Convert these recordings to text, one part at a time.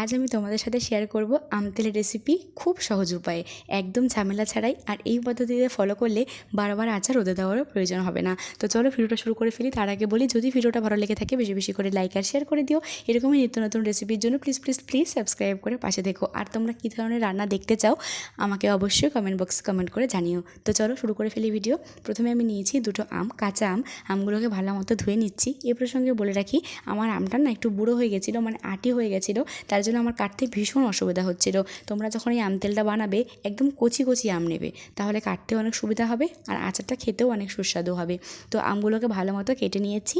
আজ আমি তোমাদের সাথে শেয়ার করব আমতেলের রেসিপি খুব সহজ উপায়ে। একদম ঝামেলা ছাড়াই আর এই পদ্ধতিতে ফলো করলে বারবার আচার রোদে দেওয়ারও প্রয়োজন হবে না। তো চলো ভিডিওটা শুরু করে ফেলি। তার আগে বলি, যদি ভিডিওটা ভালো লেগে থাকে বেশি বেশি করে লাইক আর শেয়ার করে দিও। এরকমই নিত্য নতুন রেসিপির জন্য প্লিজ প্লিজ প্লিজ সাবস্ক্রাইব করে পাশে দেখো আর তোমরা কী ধরনের রান্না দেখতে চাও, আমাকে অবশ্যই কমেন্ট বক্সে কমেন্ট করে জানিও। তো চলো শুরু করে ফেলি ভিডিও প্রথমে আমি নিয়েছি দুটো আম, কাঁচা আম। আমগুলোকে ভালো মতো ধুয়ে নিচ্ছি। এ প্রসঙ্গে বলে রাখি, আমার আমটা না একটু বুড়ো হয়ে গেছিল মানে আটি হয়ে গেছিল, তার জন্য আমার কাটতে ভীষণ অসুবিধা হচ্ছিল। তোমরা যখন এই আম তেলটা বানাবে, একদম কচি কচি আম নেবে। তাহলে কাটতেও অনেক সুবিধা হবে আর আচারটা খেতেও অনেক সুস্বাদু হবে। তো আমগুলোকে ভালো মতো কেটে নিয়েছি।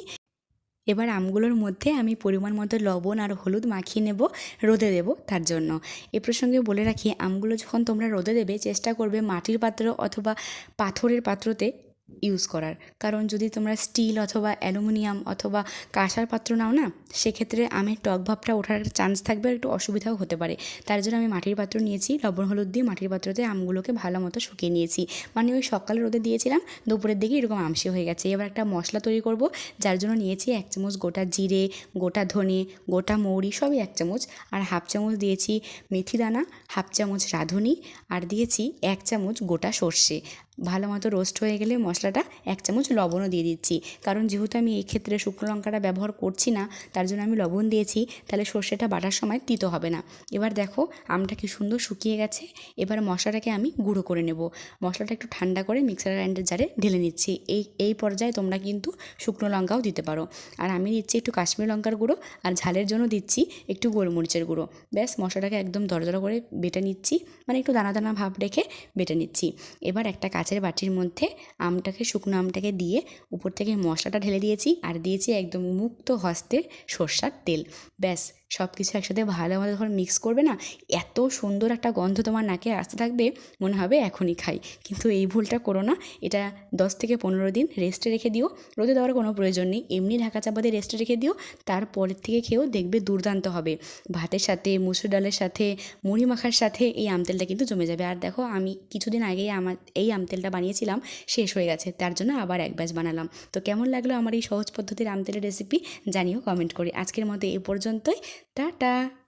এবার আমগুলোর মধ্যে আমি পরিমাণ মতো লবণ আর হলুদ মাখিয়ে নেব, রোদে দেব তার জন্য। এ প্রসঙ্গে বলে রাখি, আমগুলো যখন তোমরা রোদে দেবে, চেষ্টা করবে মাটির পাত্র অথবা পাথরের পাত্রতে ইউজ করার। কারণ যদি তোমরা স্টিল অথবা অ্যালুমিনিয়াম অথবা কাঁসার পাত্র নাও না, সেক্ষেত্রে আমের টক ভাবটা ওঠার চান্স থাকবে আর একটু অসুবিধাও হতে পারে। তার জন্য আমি মাটির পাত্র নিয়েছি, লবণ, হলুদ দিয়ে মাটির পাত্রতে আমগুলোকে ভালো মতো শুকিয়ে নিয়েছি। মানে ওই সকালে রোদে দিয়েছিলাম, দুপুরের দিকে এরকম আমসি হয়ে গেছে। এবার একটা মশলা তৈরি করব, যার জন্য নিয়েছি এক চামচ গোটা জিরে, গোটা ধনে, গোটা মৌরি, সবই এক চামচ। আর হাফ চামচ দিয়েছি মেথি দানা হাফ চামচ রাঁধুনি, আর দিয়েছি এক চামচ গোটা সর্ষে। ভালো মতো রোস্ট হয়ে গেলে মশলাটা এক চামচ লবণও দিয়ে দিচ্ছি। কারণ যেহেতু আমি এই ক্ষেত্রে শুকনো লঙ্কাটা ব্যবহার করছি না, তার জন্য আমি লবণ দিয়েছি, তাহলে সর্ষেটা বাটার সময় তিতো হবে না। এবার দেখো, আমটা কি সুন্দর শুকিয়ে গেছে, এবার মশলাটাকে আমি গুঁড়ো করে নেব। মশলাটা একটু ঠান্ডা করে মিক্সার গ্রাইন্ডার জারে ঢেলে নিচ্ছি। এই এই পর্যায়ে তোমরা কিন্তু শুকনো লঙ্কাও দিতে পারো। আর আমি দিচ্ছি একটু কাশ্মীর লঙ্কার গুঁড়ো, আর ঝালের জন্য দিচ্ছি একটু গোলমরিচের গুঁড়ো। ব্যাস, মশলাটাকে একদম দরদরা করে বেটে নিচ্ছি মানে একটু দানা দানা ভাব রেখে বেটে নিচ্ছি। এবার একটা কাচের বাটির মধ্যে আমটাকে, শুকনো আমটাকে দিয়ে উপর থেকে মশলাটা ঢেলে দিয়েছি আর দিয়েছি একদম মুক্ত হস্তে সর্ষার তেল। ব্যাস সব কিছু একসাথে ভালো মতো যখন মিক্স করবে না, এত সুন্দর একটা গন্ধ তোমার নাকে আসতে থাকবে, মনে হবে এখনই খাই। কিন্তু এই ভুলটা করো না, এটা দশ থেকে পনেরো দিন রেস্টে রেখে দিও, রোদে দেওয়ার কোনো প্রয়োজন নেই। এমনি ঢাকা চাপা দিয়ে রেস্টে রেখে দিও, তারপরের থেকে খেয়েও দেখবে দুর্দান্ত হবে। ভাতের সাথে, মুসুর ডালের সাথে, মুড়ি মাখার সাথে এই আমতেলটা কিন্তু জমে যাবে। আর দেখো, আমি কিছুদিন আগেই আমার এই আমতেলটা বানিয়েছিলাম, শেষ হয়ে গেছে। তার জন্য আবার এক ব্যাচ বানালাম। তো কেমন লাগল আমার এই সহজ পদ্ধতির আমতেলের রেসিপি জানিও কমেন্ট করি। আজকের মতো এ পর্যন্তই। টাটা!